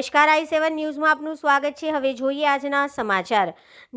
નમસ્કાર, આઈ સેવન ન્યૂઝમાં આપનું સ્વાગત છે. હવે જોઈએ આજના સમાચાર.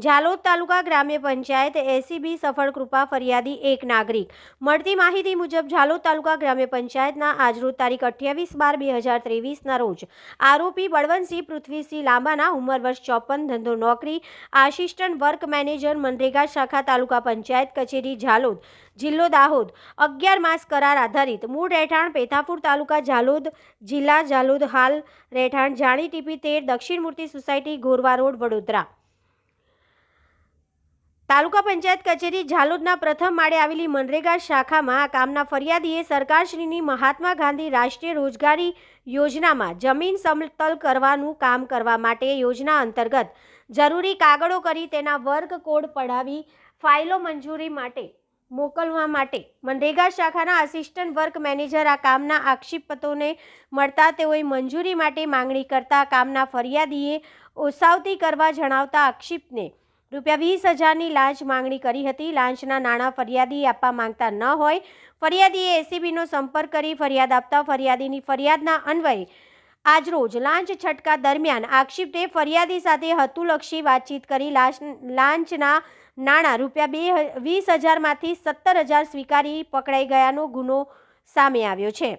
ઝાલોદ તાલુકા ગ્રામ્ય પંચાયત એસીબી સફળ કૃપા ફરિયાદી એક નાગરિક. મળતી માહિતી મુજબ ઝાલોદ તાલુકા ગ્રામ્ય પંચાયતના આજરોજ તારીખ અઠ્યાવીસ બાર બે હજાર ત્રેવીસના રોજ આરોપી બળવંતસિંહ પૃથ્વીસિંહ લાંબાના ઉંમર વર્ષ ચોપન, ધંધો નોકરી, આસિસ્ટન્ટ વર્ક મેનેજર, મનરેગા શાખા તાલુકા પંચાયત કચેરી, ઝાલોદ જિલ્લો દાહોદ. અગિયાર માસ કરાર આધારિત મૂળ રહેઠાણ પેથાપુર તાલુકા ઝાલોદ જિલ્લા ઝાલોદ હાલ રહેઠાણ જાણી ટીપી તેર, દક્ષિણ મૂર્તિ સોસાયટી, ગોરવા રોડ, વડોદરા. તાલુકા પંચાયત કચેરી ઝાલોદના પ્રથમ માળે આવેલી મનરેગા શાખામાં કામના ફરિયાદીએ સરકારશ્રીની મહાત્મા ગાંધી રાષ્ટ્રીય રોજગારી યોજનામાં જમીન સમતલ કરવાનું કામ કરવા માટે યોજના અંતર્ગત જરૂરી કાગળો કરી તેના વર્ક કોડ પડાવી ફાઇલો મંજૂરી માટે મોકલવા માટે. મનરેગા શાખાના આસિસ્ટન્ટ વર્ક મેનેજર આ કામના આક્ષેપતોને મળતા તેઓએ મંજૂરી માટે માંગણી કરતા કામના ફરિયાદીએ ઓસાવતી કરવા જણાવતા આક્ષેપને રૂપિયા વીસ હજારની લાંચ માંગણી કરી હતી. લાંચના નાણાં ફરિયાદી આપવા માંગતા ન હોય. ફરિયાદીએ એસીબીનો સંપર્ક કરી ફરિયાદ આપતા ફરિયાદીની ફરિયાદના અન્વયે આજરોજ લાંચ છટકા દરમિયાન આક્ષિપ્તે ફરિયાદી સાથે હતુલક્ષી વાતચીત કરી લાંચ લાંચના નાણાં રૂપિયા બે વીસ હજારમાંથી સત્તર હજાર સ્વીકારી પકડાઈ ગયાનો ગુનો સામે આવ્યો છે.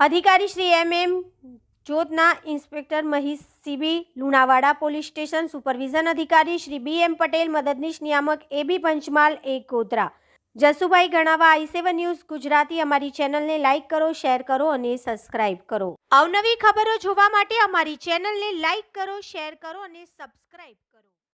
અધિકારી Shri M M Jotna inspector Mahish CB, Lunawada police station supervision અધિકારી શ્રી બી એમ પટેલ, મદદનીશ નિયામક A B Panchmal, A Godhra. Jasubhai Ganava I seven news Gujarati અમારી ચેનલને લાઇક કરો, શેર કરો અને સબસ્ક્રાઇબ કરો. અવનવી ખબરો જોવા માટે અમારી ચેનલને લાઇક કરો, શેર કરો અને સબસ્ક્રાઇબ કરો.